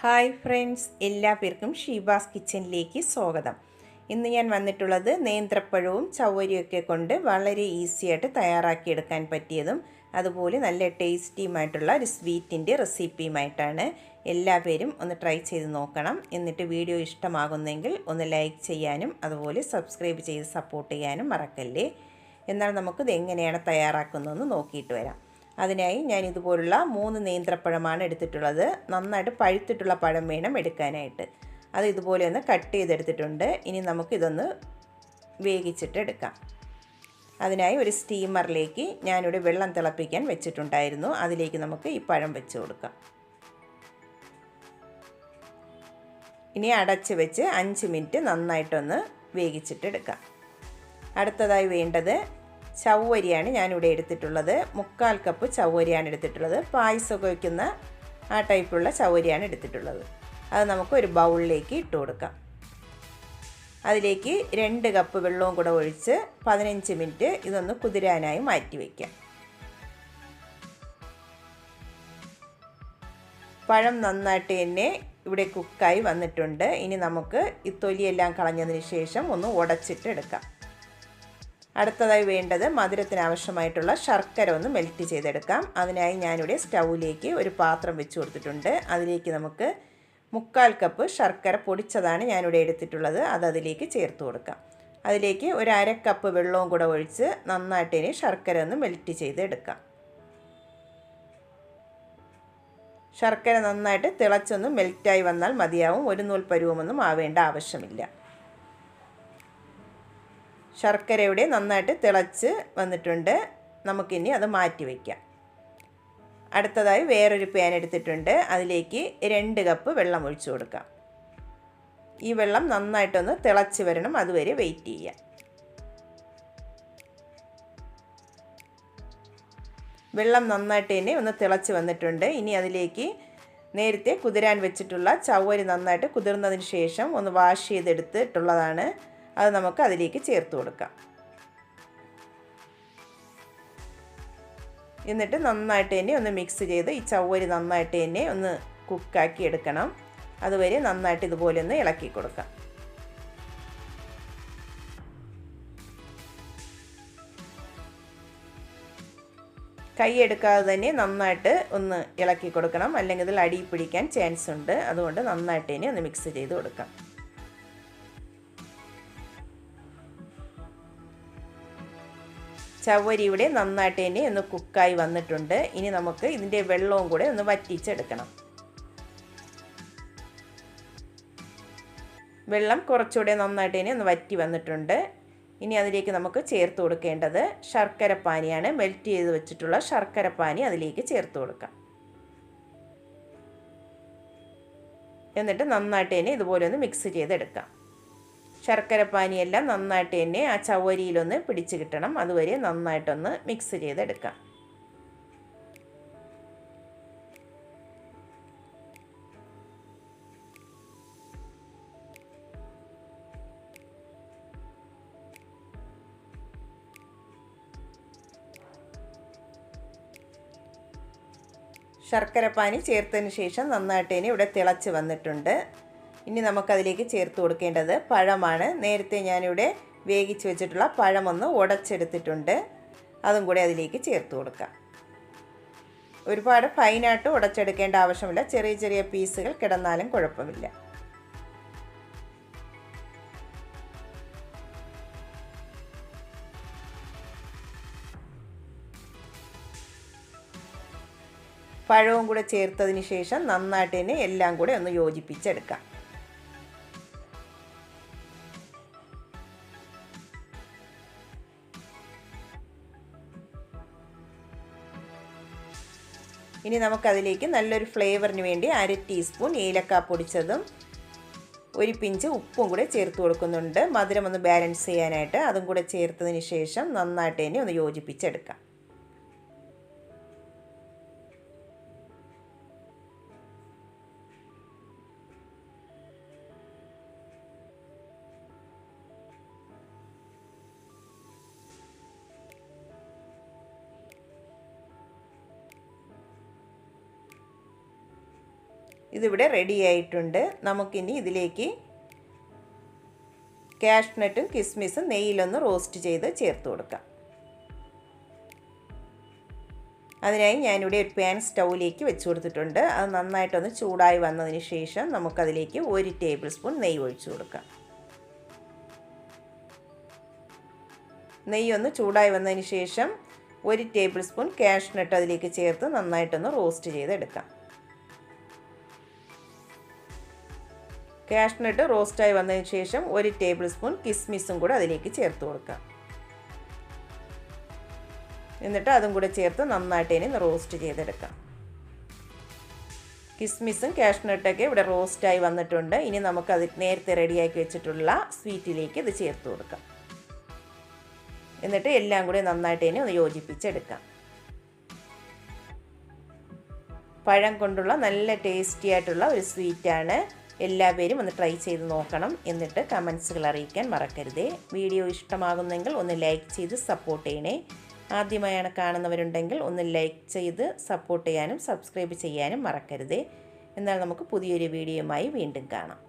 Hi friends എല്ലാ പേർക്കും ഷീബാസ് കിച്ചണിലേക്ക് സ്വാഗതം. ഇന്ന് ഞാൻ വന്നിട്ടുള്ളത് നേന്ത്രപ്പഴവും ചവ്വരിയൊക്കെ കൊണ്ട് വളരെ ഈസിയായിട്ട് തയ്യാറാക്കിയെടുക്കാൻ പറ്റിയതും അതുപോലെ നല്ല ടേസ്റ്റിയുമായിട്ടുള്ള ഒരു സ്വീറ്റിന്റെ റെസിപ്പിയുമായിട്ടാണ് എല്ലാ പേരും ഒന്ന് ട്രൈ ചെയ്ത് നോക്കണം. എന്നിട്ട് വീഡിയോ ഇഷ്ടമാകുന്നെങ്കിൽ ഒന്ന് ലൈക്ക് ചെയ്യാനും അതുപോലെ സബ്സ്ക്രൈബ് ചെയ്ത് സപ്പോർട്ട് ചെയ്യാനും മറക്കല്ലേ. എന്നാൽ നമുക്കിത് എങ്ങനെയാണ് തയ്യാറാക്കുന്നതെന്ന് നോക്കിയിട്ട് വരാം. അതിനായി ഞാൻ ഇതുപോലുള്ള മൂന്ന് നേന്ത്രപ്പഴമാണ് എടുത്തിട്ടുള്ളത്. നന്നായിട്ട് പഴുത്തിട്ടുള്ള പഴം വേണം എടുക്കാനായിട്ട്. അത് ഇതുപോലെ ഒന്ന് കട്ട് ചെയ്തെടുത്തിട്ടുണ്ട്. ഇനി നമുക്കിതൊന്ന് വേവിച്ചിട്ട് എടുക്കാം. അതിനായി ഒരു സ്റ്റീമറിലേക്ക് ഞാനിവിടെ വെള്ളം തിളപ്പിക്കാൻ വെച്ചിട്ടുണ്ടായിരുന്നു. അതിലേക്ക് നമുക്ക് ഈ പഴം വെച്ച് കൊടുക്കാം. ഇനി അടച്ച് വെച്ച് അഞ്ച് മിനിറ്റ് നന്നായിട്ടൊന്ന് വേവിച്ചിട്ടെടുക്കാം അടുത്തതായി വേണ്ടത് ചവ്വരിയാണ് ഞാനിവിടെ എടുത്തിട്ടുള്ളത്. മുക്കാൽ കപ്പ് ചവ്വരിയാണ് എടുത്തിട്ടുള്ളത്. പായസമൊക്കെ വയ്ക്കുന്ന ആ ടൈപ്പുള്ള ചവ്വരിയാണ് എടുത്തിട്ടുള്ളത്. അത് നമുക്ക് ഒരു ബൗളിലേക്ക് ഇട്ട് കൊടുക്കാം. അതിലേക്ക് രണ്ട് കപ്പ് വെള്ളവും കൂടെ ഒഴിച്ച് പതിനഞ്ച് മിനിറ്റ് ഇതൊന്ന് കുതിരാനായി മാറ്റി വയ്ക്കാം. പഴം നന്നായിട്ട് തന്നെ ഇവിടെ കുക്കായി വന്നിട്ടുണ്ട്. ഇനി നമുക്ക് ഈ തൊലിയെല്ലാം കളഞ്ഞതിന് ശേഷം ഒന്ന് ഉടച്ചിട്ട് എടുക്കാം അടുത്തതായി വേണ്ടത് മധുരത്തിന് ആവശ്യമായിട്ടുള്ള ശർക്കര ഒന്ന് മെൽറ്റ് ചെയ്തെടുക്കാം. അതിനായി ഞാനിവിടെ സ്റ്റൗവിലേക്ക് ഒരു പാത്രം വെച്ച് കൊടുത്തിട്ടുണ്ട്. അതിലേക്ക് നമുക്ക് മുക്കാൽ കപ്പ് ശർക്കര പൊടിച്ചതാണ് ഞാനിവിടെ എടുത്തിട്ടുള്ളത്. അത് അതിലേക്ക് ചേർത്ത് കൊടുക്കാം. അതിലേക്ക് ഒരു അര കപ്പ് വെള്ളവും കൂടെ ഒഴിച്ച് നന്നായിട്ട് ഇനി ശർക്കര ഒന്ന് മെൽറ്റ് ചെയ്തെടുക്കാം. ശർക്കര നന്നായിട്ട് തിളച്ചൊന്ന് മെൽറ്റായി വന്നാൽ മതിയാവും. ഒരു നൂൽ പരുവമൊന്നും ആവേണ്ട ആവശ്യമില്ല. ശർക്കരയുടെ നന്നായിട്ട് തിളച്ച് വന്നിട്ടുണ്ട്. നമുക്കിനി അത് മാറ്റി വയ്ക്കാം അടുത്തതായി വേറൊരു പാൻ എടുത്തിട്ടുണ്ട്. അതിലേക്ക് രണ്ട് കപ്പ് വെള്ളം ഒഴിച്ചു കൊടുക്കാം. ഈ വെള്ളം നന്നായിട്ടൊന്ന് തിളച്ച് വരണം. അതുവരെ വെയിറ്റ് ചെയ്യാം. വെള്ളം നന്നായിട്ട് തന്നെ ഒന്ന് തിളച്ച് വന്നിട്ടുണ്ട്. ഇനി അതിലേക്ക് നേരത്തെ കുതിരാൻ വെച്ചിട്ടുള്ള ചവ്വരി നന്നായിട്ട് കുതിർന്നതിന് ശേഷം ഒന്ന് വാഷ് ചെയ്തെടുത്തിട്ടുള്ളതാണ്. അത് നമുക്ക് അതിലേക്ക് ചേർത്ത് കൊടുക്കാം. എന്നിട്ട് നന്നായിട്ട് തന്നെ ഒന്ന് മിക്സ് ചെയ്ത് ഈ ചവ്വരി നന്നായിട്ട് തന്നെ ഒന്ന് കുക്കാക്കി എടുക്കണം. അതുവരെ നന്നായിട്ട് ഇതുപോലെ ഒന്ന് ഇളക്കി കൊടുക്കാം. കൈ എടുക്കാതെ തന്നെ നന്നായിട്ട് ഒന്ന് ഇളക്കി കൊടുക്കണം. അല്ലെങ്കിൽ ഇതിൽ അടി പിടിക്കാൻ ചാൻസ് ഉണ്ട്. അതുകൊണ്ട് നന്നായിട്ട് തന്നെ ഒന്ന് മിക്സ് ചെയ്ത് കൊടുക്കാം. ചവ്വരി ഇവിടെ നന്നായിട്ട് തന്നെ ഒന്ന് കുക്കായി വന്നിട്ടുണ്ട്. ഇനി നമുക്ക് ഇതിന്റെ വെള്ളവും കൂടെ ഒന്ന് വറ്റിച്ചെടുക്കണം. വെള്ളം കുറച്ചുകൂടെ നന്നായിട്ട് തന്നെ ഒന്ന് വറ്റി വന്നിട്ടുണ്ട്. ഇനി അതിലേക്ക് നമുക്ക് ചേർത്ത് കൊടുക്കേണ്ടത് ശർക്കര പാനിയാണ്. മെൽറ്റ് ചെയ്ത് വെച്ചിട്ടുള്ള ശർക്കര പാനി അതിലേക്ക് ചേർത്ത് കൊടുക്കാം. എന്നിട്ട് നന്നായിട്ട് തന്നെ ഇതുപോലെ ഒന്ന് മിക്സ് ചെയ്തെടുക്കാം. ശർക്കരപ്പാനിയെല്ലാം നന്നായിട്ട് തന്നെ ആ ചവരിയിലൊന്ന് പിടിച്ച് കിട്ടണം. അതുവരെ നന്നായിട്ടൊന്ന് മിക്സ് ചെയ്തെടുക്കാം. ശർക്കരപ്പാനി ചേർത്തതിന് ശേഷം നന്നായിട്ട് തന്നെ ഇവിടെ തിളച്ച് വന്നിട്ടുണ്ട്. ഇനി നമുക്കതിലേക്ക് ചേർത്ത് കൊടുക്കേണ്ടത് പഴമാണ്. നേരത്തെ ഞാനിവിടെ വേവിച്ച് വെച്ചിട്ടുള്ള പഴമൊന്ന് ഉടച്ചെടുത്തിട്ടുണ്ട്. അതും കൂടി അതിലേക്ക് ചേർത്ത് കൊടുക്കാം. ഒരുപാട് ഫൈനായിട്ട് ഉടച്ചെടുക്കേണ്ട ആവശ്യമില്ല. ചെറിയ ചെറിയ പീസുകൾ കിടന്നാലും കുഴപ്പമില്ല. പഴവും കൂടെ ചേർത്തതിന് ശേഷം നന്നായിട്ട് തന്നെ എല്ലാം കൂടെ ഒന്ന് യോജിപ്പിച്ചെടുക്കാം. ഇനി നമുക്കതിലേക്ക് നല്ലൊരു ഫ്ലേവറിന് വേണ്ടി അര ടീസ്പൂൺ ഏലക്ക പൊടിച്ചതും ഒരു പിഞ്ച് ഉപ്പും കൂടെ ചേർത്ത് കൊടുക്കുന്നുണ്ട്. മധുരം ഒന്ന് ബാലൻസ് ചെയ്യാനായിട്ട് അതും കൂടെ ചേർത്തതിന് ശേഷം നന്നായിട്ട് തന്നെ ഒന്ന് യോജിപ്പിച്ചെടുക്കാം. ഇതിവിടെ റെഡിയായിട്ടുണ്ട് നമുക്കിനി ഇതിലേക്ക് കാഷ്നട്ടും കിസ്മിസും നെയ്യിലൊന്ന് റോസ്റ്റ് ചെയ്ത് ചേർത്ത് കൊടുക്കാം. അതിനായി ഞാനിവിടെ ഒരു പാൻ സ്റ്റൗവിലേക്ക് വെച്ച് കൊടുത്തിട്ടുണ്ട്. അത് നന്നായിട്ടൊന്ന് ചൂടായി വന്നതിന് ശേഷം നമുക്കതിലേക്ക് ഒരു ടേബിൾ സ്പൂൺ നെയ്യ് ഒഴിച്ചു കൊടുക്കാം. നെയ്യ് ഒന്ന് ചൂടായി വന്നതിന് ശേഷം ഒരു ടേബിൾ സ്പൂൺ കാഷ്നട്ട് അതിലേക്ക് ചേർത്ത് നന്നായിട്ടൊന്ന് റോസ്റ്റ് ചെയ്തെടുക്കാം. കാഷ്നട്ട് റോസ്റ്റായി വന്നതിന് ശേഷം ഒരു ടേബിൾ സ്പൂൺ കിസ്മിസും കൂടെ അതിലേക്ക് ചേർത്ത് കൊടുക്കാം. എന്നിട്ട് അതും കൂടെ ചേർത്ത് നന്നായിട്ട് ഇനി റോസ്റ്റ് ചെയ്തെടുക്കാം. കിസ്മിസും കാഷ്നട്ടൊക്കെ ഇവിടെ റോസ്റ്റായി വന്നിട്ടുണ്ട്. ഇനി നമുക്കത് നേരത്തെ റെഡിയാക്കി വെച്ചിട്ടുള്ള സ്വീറ്റിലേക്ക് ഇത് ചേർത്ത് കൊടുക്കാം. എന്നിട്ട് എല്ലാം കൂടി നന്നായിട്ട് ഇനി ഒന്ന് യോജിപ്പിച്ചെടുക്കാം. പഴം കൊണ്ടുള്ള നല്ല ടേസ്റ്റി ആയിട്ടുള്ള ഒരു സ്വീറ്റാണ് എല്ലാവരും ഒന്ന് ട്രൈ ചെയ്ത് നോക്കണം എന്നിട്ട് കമൻസുകൾ അറിയിക്കാൻ മറക്കരുതേ. വീഡിയോ ഇഷ്ടമാകുന്നെങ്കിൽ ഒന്ന് ലൈക്ക് ചെയ്ത് സപ്പോർട്ട് ചെയ്യണേ. ആദ്യമായാണ് കാണുന്നവരുണ്ടെങ്കിൽ ഒന്ന് ലൈക്ക് ചെയ്ത് സപ്പോർട്ട് ചെയ്യാനും സബ്സ്ക്രൈബ് ചെയ്യാനും മറക്കരുതേ. എന്നാൽ നമുക്ക് പുതിയൊരു വീഡിയോയുമായി വീണ്ടും കാണാം.